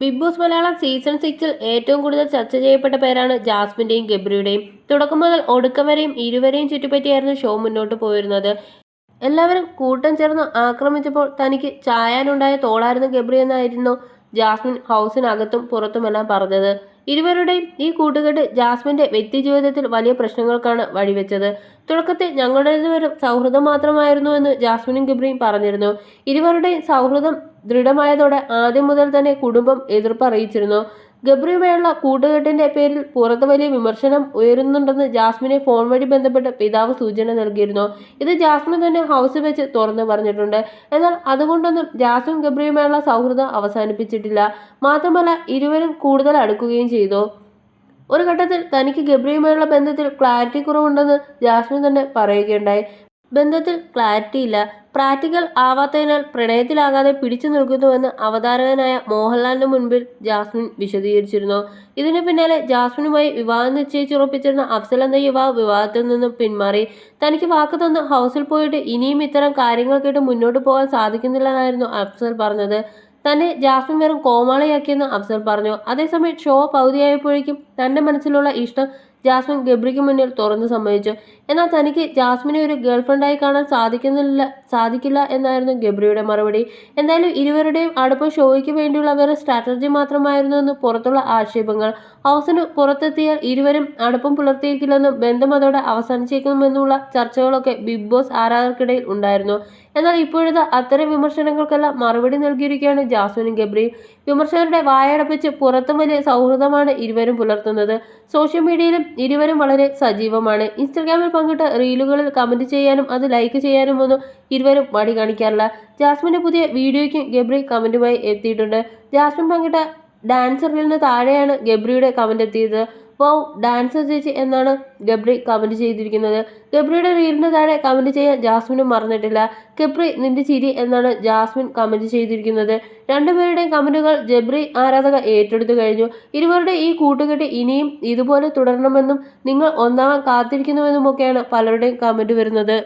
Big boss Malayalam season സിക്സിൽ ഏറ്റവും കൂടുതൽ ചർച്ച ചെയ്യപ്പെട്ട പേരാണ് ജാസ്മിന്റെയും ഗബ്രിയുടെയും. തുടക്കം മുതൽ ഒടുക്കം വരെയും ഇരുവരെയും ചുറ്റിപ്പറ്റിയായിരുന്നു ഷോ മുന്നോട്ട് പോയിരുന്നത്. എല്ലാവരും കൂട്ടം ചേർന്ന് ആക്രമിച്ചപ്പോൾ തനിക്ക് ചായാനുണ്ടായ തോളായിരുന്നു ഗബ്രി എന്നായിരുന്നു ജാസ്മിൻ ഹൗസിനകത്തും പുറത്തുമെല്ലാം പറഞ്ഞത്. ഇരുവരുടെയും ഈ കൂട്ടുകെട്ട് ജാസ്മിന്റെ വ്യക്തിജീവിതത്തിൽ വലിയ പ്രശ്നങ്ങൾക്കാണ് വഴിവെച്ചത്. തുടക്കത്തിൽ ഞങ്ങളുടേതുവരും സൗഹൃദം മാത്രമായിരുന്നു എന്ന് ജാസ്മിനും ഗബ്രിയും പറഞ്ഞിരുന്നു. ഇരുവരുടെയും സൗഹൃദം ദൃഢമായതോടെ ആദ്യം മുതൽ തന്നെ കുടുംബം എതിർപ്പ് അറിയിച്ചിരുന്നു. ഗബ്രിയുമായുള്ള കൂട്ടുകെട്ടിന്റെ പേരിൽ പുറത്ത് വലിയ വിമർശനം ഉയരുന്നുണ്ടെന്ന് ജാസ്മിനെ ഫോൺ വഴി ബന്ധപ്പെട്ട് പിതാവ് സൂചന നൽകിയിരുന്നു. ഇത് ജാസ്മിൻ തന്നെ ഹൗസിൽ വെച്ച് തുറന്നു പറഞ്ഞിട്ടുണ്ട്. എന്നാൽ അതുകൊണ്ടൊന്നും ജാസ്മിൻ ഗബ്രിയുമായുള്ള സൗഹൃദം അവസാനിപ്പിച്ചിട്ടില്ല. മാത്രമല്ല ഇരുവരും കൂടുതൽ അടുക്കുകയും ചെയ്തു. ഒരു ഘട്ടത്തിൽ തനിക്ക് ഗബ്രിയുമായുള്ള ബന്ധത്തിൽ ക്ലാരിറ്റി കുറവുണ്ടെന്ന് ജാസ്മിൻ തന്നെ പറയുകയുണ്ടായി. ബന്ധത്തിൽ ക്ലാരിറ്റി ഇല്ല. പ്രാക്ടിക്കൽ ആവാത്തതിനാൽ പ്രണയത്തിലാകാതെ പിടിച്ചു നിൽക്കുന്നുവെന്ന് അവതാരകനായ മോഹൻലാലിന് മുൻപിൽ ജാസ്മിൻ വിശദീകരിച്ചിരുന്നു. ഇതിനു പിന്നാലെ ജാസ്മിനുമായി വിവാഹം നിശ്ചയിച്ചുറപ്പിച്ചിരുന്ന അഫ്സൽ എന്ന യുവാവ് വിവാഹത്തിൽ നിന്നും പിന്മാറി. തനിക്ക് വാക്ക് തന്ന് ഹൗസിൽ പോയിട്ട് ഇനിയും ഇത്തരം കാര്യങ്ങൾ കേട്ട് മുന്നോട്ട് പോകാൻ സാധിക്കുന്നില്ലെന്നായിരുന്നു അഫ്സൽ പറഞ്ഞത്. തന്നെ ജാസ്മിൻ വെറും കോമാളിയാക്കിയെന്ന് അഫ്സൽ പറഞ്ഞു. അതേസമയം ഷോ പകുതിയായപ്പോഴേക്കും തന്റെ മനസ്സിലുള്ള ഇഷ്ടം ജാസ്മിൻ ഗബ്രിക്ക് മുന്നിൽ തുറന്നു സമ്മതിച്ചു. എന്നാൽ തനിക്ക് ജാസ്മിനെ ഒരു ഗേൾഫ്രണ്ടായി കാണാൻ സാധിക്കുന്നില്ല സാധിക്കില്ല എന്നായിരുന്നു ഗബ്രിയുടെ മറുപടി. എന്തായാലും ഇരുവരുടെയും അടുപ്പം ഷോയ്ക്ക് വേണ്ടിയുള്ള വേറെ സ്ട്രാറ്റജി മാത്രമായിരുന്നു എന്ന് പുറത്തുള്ള ആക്ഷേപങ്ങൾ. ഹൗസിന് പുറത്തെത്തിയാൽ ഇരുവരും അടുപ്പം പുലർത്തിയിരിക്കില്ലെന്നും ബന്ധം അതോടെ അവസാനിച്ചേക്കുമെന്നുള്ള ചർച്ചകളൊക്കെ ബിഗ് ബോസ് ആരാധകർക്കിടയിൽ ഉണ്ടായിരുന്നു. എന്നാൽ ഇപ്പോഴത്തെ അത്തരം വിമർശനങ്ങൾക്കെല്ലാം മറുപടി നൽകിയിരിക്കുകയാണ് ജാസ്മിനും ഗബ്രിയും വിമർശകരുടെ വായടപ്പിച്ച് പുറത്തും വലിയ സൗഹൃദമാണ് ഇരുവരും പുലർത്തുന്നത്. സോഷ്യൽ മീഡിയയിലും ഇരുവരും വളരെ സജീവമാണ്. ഇൻസ്റ്റഗ്രാമിൽ പങ്കിട്ട റീലുകളിൽ കമന്റ് ചെയ്യാനും അത് ലൈക്ക് ചെയ്യാനും ഒന്നും ഇരുവരും മടി കാണിക്കാറില്ല. ജാസ്മിന്റെ പുതിയ വീഡിയോയ്ക്കും ഗബ്രി കമന്റുമായി എത്തിയിട്ടുണ്ട്. ജാസ്മിൻ പങ്കിട്ട ഡാൻസ് റീലിന് താഴെയാണ് ഗബ്രിയുടെ കമന്റ് എത്തിയത്. വൗ ഡാൻസർ ചേച്ചി എന്നാണ് ഗബ്രി കമന്റ് ചെയ്തിരിക്കുന്നത്. ഗബ്രിയുടെ റീലിന് താഴെ കമന്റ് ചെയ്യാൻ ജാസ്മിനും മറന്നിട്ടില്ല. ഗബ്രി നിന്റെ ചിരി എന്നാണ് ജാസ്മിൻ കമന്റ് ചെയ്തിരിക്കുന്നത്. രണ്ടുപേരുടെയും കമന്റുകൾ ജബ്രി ആരാധക ഏറ്റെടുത്തു കഴിഞ്ഞു. ഇരുവരുടെ ഈ കൂട്ടുകെട്ട് ഇനിയും ഇതുപോലെ തുടരണമെന്നും നിങ്ങൾ ഒന്നാമൻ കാത്തിരിക്കുന്നുവെന്നുമൊക്കെയാണ് പലരുടെയും കമന്റ് വരുന്നത്.